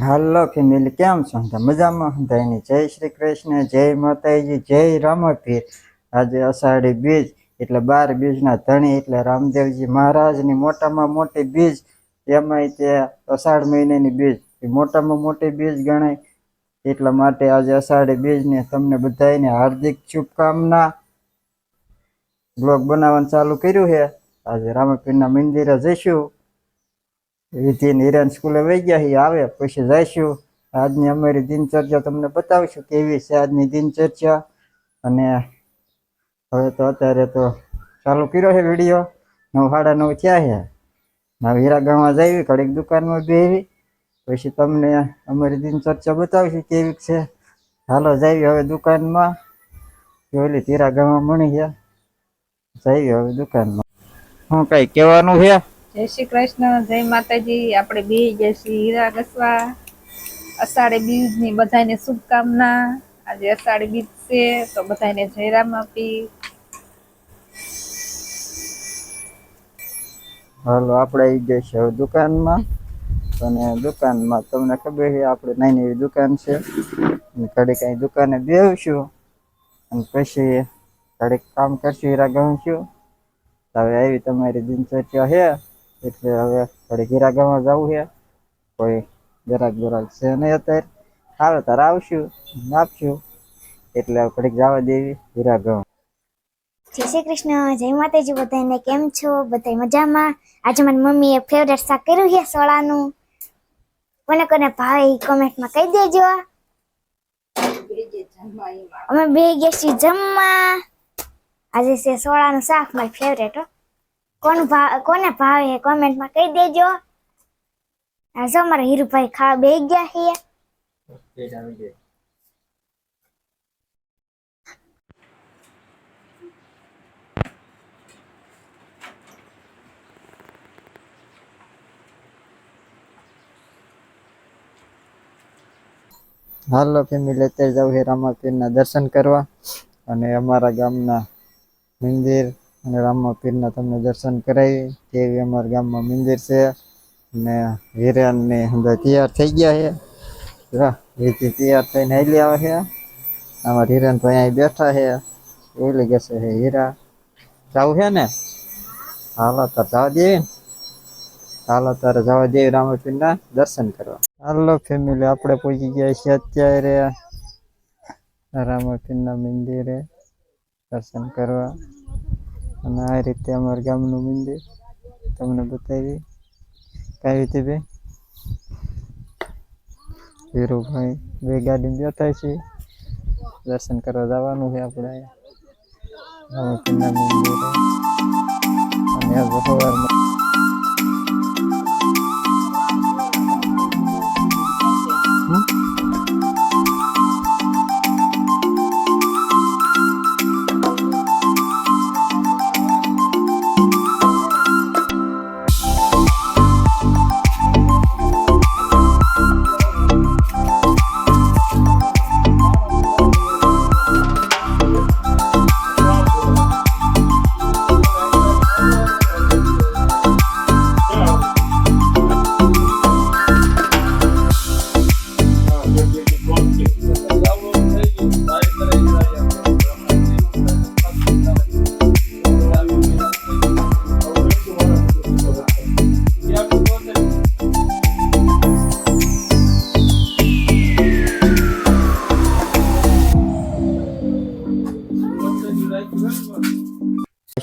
હાલો family કેમ છો? મજામાં. બધાની જય શ્રી કૃષ્ણ, જય માતાજી, જય રામપીર. આજે અષાઢી બીજ એટલે બાર બીજના ધણી એટલે રામદેવજી મહારાજની મોટામાં મોટી બીજ. એમાંય તે અષાઢ મહિનાની બીજ. એ મોટામાં મોટી બીજ ગણાય. એટલા માટે આજે અષાઢી બીજને તમને બધાને હાર્દિક શુભકામના. બ્લોગ બનાવવાનું ચાલુ કર્યું છે. આજે રામપીરના મંદિરે જઈશું. વિધિ નિરાન સ્કૂલે વહી ગયા એ આવે, પછી જઈશું. આજની અમારી દિનચર્યા તમને બતાવીશું કેવી છે આજની દિનચર્યા. અને હવે તો અત્યારે તો ચાલુ કર્યો છે વીડિયો. નવ, સાડા નવ થયા છે. હવે હીરા ગામમાં જઈવી ઘડીક દુકાનમાં બેવી પછી તમને અમારી દિનચર્યા બતાવીશું કેવી છે. હાલો, જઈવી હવે દુકાનમાં. ઓલી તીરા ગામમાં મળી ગયા. જઈવી હવે દુકાનમાં. શું કઈ કહેવાનું છે? જય શ્રી કૃષ્ણ, જય માતાજી. આપણે બે જય શ્રી હીરા ઘસવા. અષાઢી બીજની બધાને શુભકામના. આજે અષાઢી બીજ છે, તો બધાને જયરામ આપી. હાલો, આપણે આવી ગયા છે દુકાનમાં. અને દુકાનમાં તમને ખબર છે, આપણે નાની એવી દુકાન છે. અને ઘડીક અહીં દુકાને બેસશું અને પછી ઘડીક કામ કરશું, હીરા ગમશું હવે આવી તમારી દિનચર્યા છે. એટલે હવે થોડી હીરા ગામમાં જવું છે. કોઈ જરાક જરાક છે નહીં અત્યારે. આવે તારે આવશું આપશું. એટલે થોડીક જવા દેવી હીરા ગામ જય શ્રી કૃષ્ણ, જય માતાજી, બધાને કેમ છો? બધા મજામાં? આજે મારી મમ્મીએ ફેવરેટ શાક કર્યું છે સોળાનું કોને કોને ભાવે કોમેન્ટમાં કહી દેજો. અમે બે ગયા જમવા. આજે છે સોળાનું શાક, મારી ફેવરેટ હો. કોણ ભાવ કોને ભાવે કોમેન્ટમાં કહી દેજો. આજે મારા હીરુભાઈ ખાવા બે ગયા છીએ. હાલો ફેમિલી અત્યારે જવું છે રામાપીરના દર્શન કરવા. અને અમારા ગામના મંદિર અને રામાપીરના તમને દર્શન કરાવી તેવી અમારા ગામમાં મંદિર છે અને હિરેન અંદર તૈયાર થઈ ગયા છે. રીતિ તૈયાર થઈને હાલી આવે છે. અમારા હિરેન ભાઈ અહીં બેઠા છે. ઓલી ગેસે છે હીરા. જવું છે ને? હાલો તાર જવા દેવી હાલો તારે જવા દેવી રામાપીરના દર્શન કરવા. હાલો ફેમિલી આપણે પહોંચી ગયા છીએ અત્યારે. રામાપીરના મંદિરે દર્શન કરવા. અને આ રીતે અમારા ગામનું મંદિર તમને બતાવી. કઈ રીતે બે? વીરુભાઈ બે ગાડી બેઠા છે. દર્શન કરવા જવાનું છે આપણે રામાપીરના મંદિરે. અને સવારમાં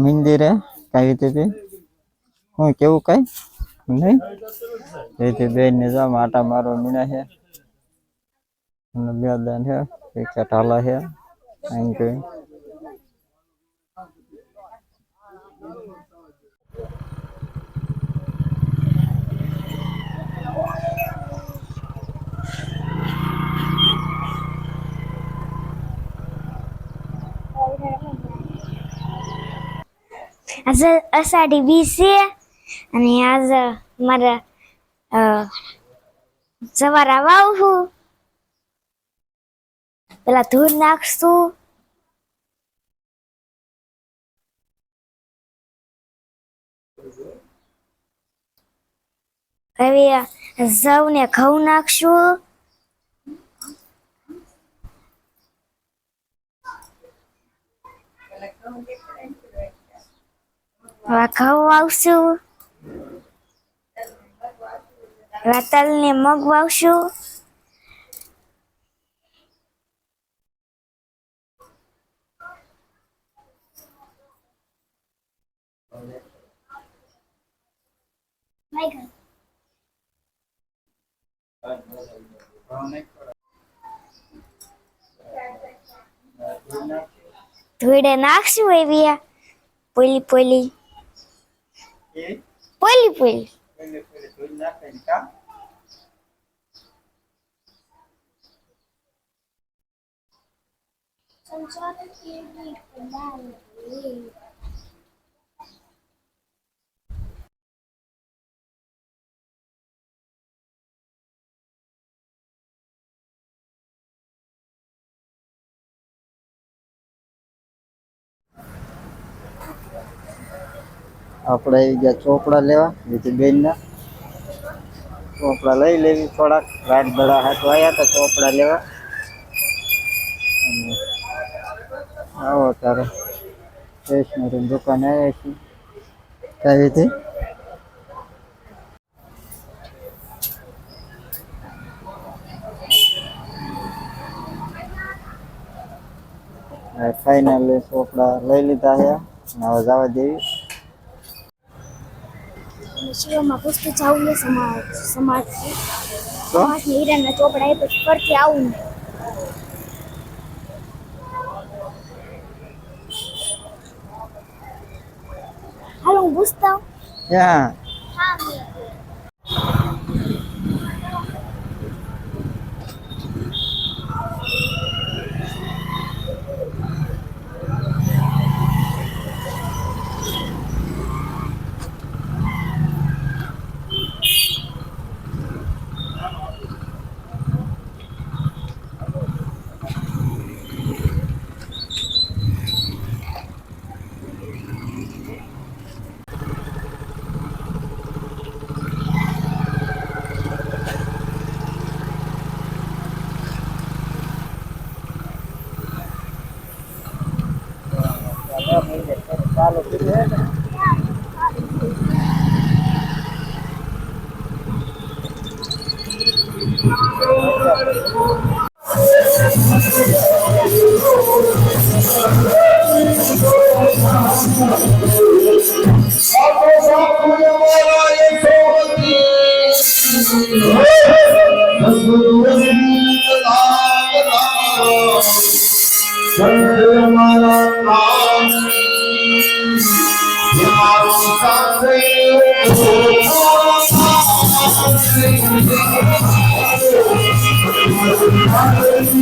મંદિરે કઈ રીતે હું કેવું કઈ? નહીં? તેથી બેન ને જામ આટા મારો મીણા છે. અને બે દાન છે, એક ટાલા છે અહીં કઈ. આજે અષાઢી બીજ છે. અને આજ મારે સવારે વાવું પેલા ધૂળ નાખશું. હવે સૌને ઘઉં નાખશું. હવે ઘઉં વાવશું હવે ને મગ વાવશું ધોઈડે નાખશું એવી પોલી પોલી. पहिली पहिली पहिले पहिले धुवून दाखवेल का संसार આપણે આવી ગયા ચોપડા લેવા બીજી બેનના. ચોપડા લઈ લેવી થોડાક. રાત દડા હાથ આવ્યા હતા ચોપડા લેવા. અને આવો તારે સ્ટેશનરી દુકાને આવ્યા છીએ. કઈ હતી ફાઇનલી ચોપડા લઈ લીધા છે. અને હવે જવા દેવી. શિવમાં પુસ્તક જાવું ને સમાજ સમાજ. સમાજ હીરાના ચોપડા એ પછી ફરતી આવું ને. હાલો હું પૂછતા આવું. ક્યાં ચાલુ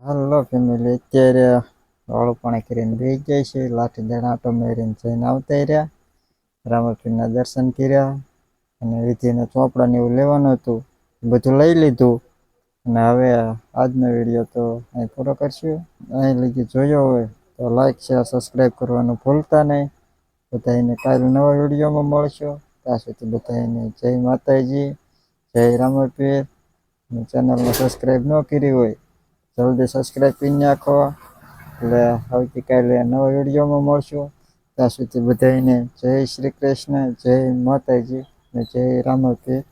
હાલો ફેમિલી અત્યારે વાળું પાણી કરીને બેસી જાય છે લાઠી દડા આટો મેરીને જઈને આવતા રહ્યા રામપીરના દર્શન કર્યા અને વિધિના ચોપડા ને એવું લેવાનું હતું. બધું લઈ લીધું. અને હવે આજનો વીડિયો તો અહીં પૂરો કરશું. અહીં લગી જોયો હોય તો લાઈક શેર સબસ્ક્રાઈબ કરવાનું ભૂલતા નહીં. બધાને કાલે નવા વિડીયોમાં મળશો. ત્યાં સુધી બધાને જય માતાજી, જય રામપીર ચેનલને સબસ્ક્રાઈબ ન કરી હોય, જલ્દી સબસ્ક્રાઈબ કરી નાખો. એટલે આવતીકાલે નવા વિડીયોમાં મળશું. ત્યાં સુધી બધાને જય શ્રી કૃષ્ણ, જય માતાજી. અને જય રામપીર